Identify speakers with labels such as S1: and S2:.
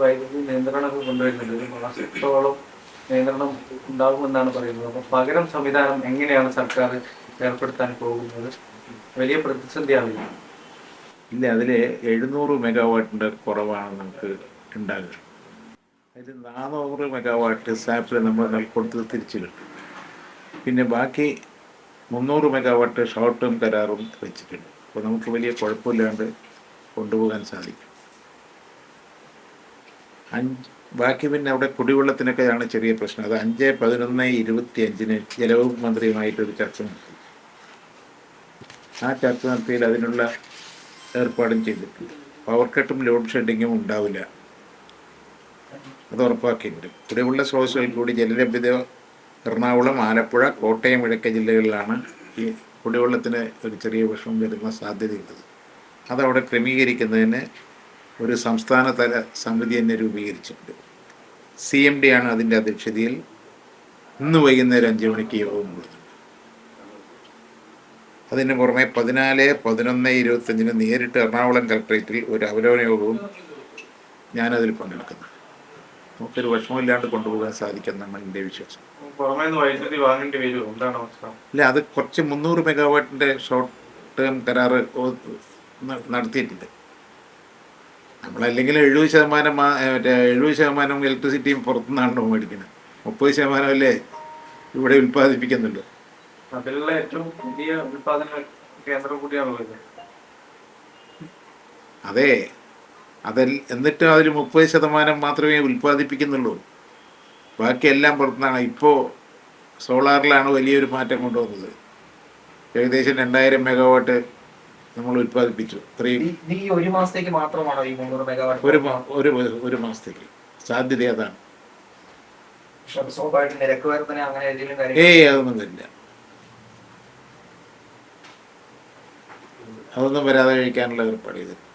S1: വൈദ്യുതി നിയന്ത്രണമൊക്കെ കൊണ്ടുവരുന്നുണ്ട്. ഒരു മാസത്തോളം നിയന്ത്രണം ഉണ്ടാകുമെന്നാണ് പറയുന്നത്. അപ്പോൾ പകരം സംവിധാനം എങ്ങനെയാണ് സർക്കാർ ഏർപ്പെടുത്താൻ പോകുന്നത്? വലിയ പ്രതിസന്ധിയാവില്ല
S2: ഇല്ല അതിൽ എഴുന്നൂറ് മെഗാവാട്ടിന്റെ കുറവാണ് നമുക്ക് ഉണ്ടാകുക. അതിൽ നാനൂറ് മെഗാവാട്ട് സാപ്പിൽ നമ്മൾ നൽകൊടുത്ത് തിരിച്ചു കിട്ടും. പിന്നെ ബാക്കി മുന്നൂറ് മെഗാവാട്ട് ഷോർട്ട് ടേം കരാറും വെച്ചിട്ടുണ്ട്. അപ്പോൾ നമുക്ക് വലിയ കുഴപ്പമില്ലാണ്ട് കൊണ്ടുപോകാൻ സാധിക്കും. അഞ്ച് ബാക്കി പിന്നെ അവിടെ കുടിവെള്ളത്തിനൊക്കെയാണ് ചെറിയ പ്രശ്നം. അത് അഞ്ച് പതിനൊന്ന് ഇരുപത്തി അഞ്ചിന് ജലവകുപ്പ് മന്ത്രിയുമായിട്ടൊരു ചർച്ച നടത്തി. ആ ചർച്ച നടത്തിയിൽ അതിനുള്ള ഏർപ്പാടും ചെയ്തിട്ടുണ്ട്. പവർ കട്ടും ലോഡ് ഷെഡിങ്ങും ഉണ്ടാവില്ല. അത് ഉറപ്പാക്കിയിട്ടുണ്ട്. കുടിവെള്ള സ്രോതസ്സുകൾ കൂടി ജലലഭ്യത എറണാകുളം ആലപ്പുഴ കോട്ടയം ഇടയ്ക്ക ജില്ലകളിലാണ് ഈ കുടിവെള്ളത്തിന് ഒരു ചെറിയ വിഷമം വരുന്ന സാധ്യതയുള്ളത്. അതവിടെ ക്രമീകരിക്കുന്നതിന് ഒരു സംസ്ഥാനതല സമിതി തന്നെ രൂപീകരിച്ചിട്ടുണ്ട്. സി എം ഡി ആണ് അതിന്റെ അധ്യക്ഷതയിൽ. ഇന്ന് വൈകുന്നേരം അഞ്ച് മണിക്ക് യോഗം കൂടുന്നുണ്ട്. അതിന് പുറമെ പതിനാല് പതിനൊന്ന് ഇരുപത്തഞ്ചിന് നേരിട്ട് എറണാകുളം കളക്ട്രേറ്റിൽ ഒരു അവലോകന യോഗവും ഞാനതിൽ പങ്കെടുക്കുന്നു നമുക്കൊരു വിഷമമില്ലാണ്ട് കൊണ്ടുപോകാൻ സാധിക്കുമെന്നാണ് എന്റെ വിശ്വാസം. ഇല്ല അത് കുറച്ച് മുന്നൂറ് മെഗാവാട്ടിന്റെ ഷോർട്ട് ടേം കരാറ് നടത്തിയിട്ടുണ്ട്. നമ്മളല്ലെങ്കിൽ എഴുപത് ശതമാനം മറ്റേ എഴുപത് ശതമാനം ഇലക്ട്രിസിറ്റിയും പുറത്തുനിന്നാണല്ലോ മേടിക്കുന്നത്. മുപ്പത് ശതമാനം അല്ലേ ഇവിടെ ഉൽപ്പാദിപ്പിക്കുന്നുള്ളൂ.
S1: അതിലുള്ള ഏറ്റവും വലിയ ഉൽപാദന കേന്ദ്രം കൂടിയാണല്ലോ ഇത്.
S2: അതെ. അതിൽ എന്നിട്ട് അതിൽ മുപ്പത് ശതമാനം മാത്രമേ ഉൽപ്പാദിപ്പിക്കുന്നുള്ളൂ. ബാക്കിയെല്ലാം പുറത്തുനിന്നാണ്. ഇപ്പോൾ സോളാറിലാണ് വലിയൊരു മാറ്റം കൊണ്ടുവന്നത്. ഏകദേശം രണ്ടായിരം മെഗാവാട്ട് നമ്മൾ ഉൽപ്പാദിപ്പിച്ചു ഇത്രയും
S3: ഈ- ഒരു മാസത്തേക്ക് മാത്രമാണോ ഈ മുന്നൂറ് മെഗാവാട്ട്
S2: ഒരു ഒരു ഒരു മാസത്തേക്ക്. സാധ്യത അതാണ്
S3: പക്ഷെ സ്വാഭാവികമായിട്ട് നിരക്ക് വർധന അങ്ങനെ കാര്യം
S2: ഏയ് അതൊന്നും വരില്ല. അതൊന്നും വരാതെ കഴിക്കാനുള്ള ഏർപ്പാട് ചെയ്തിട്ടുണ്ട്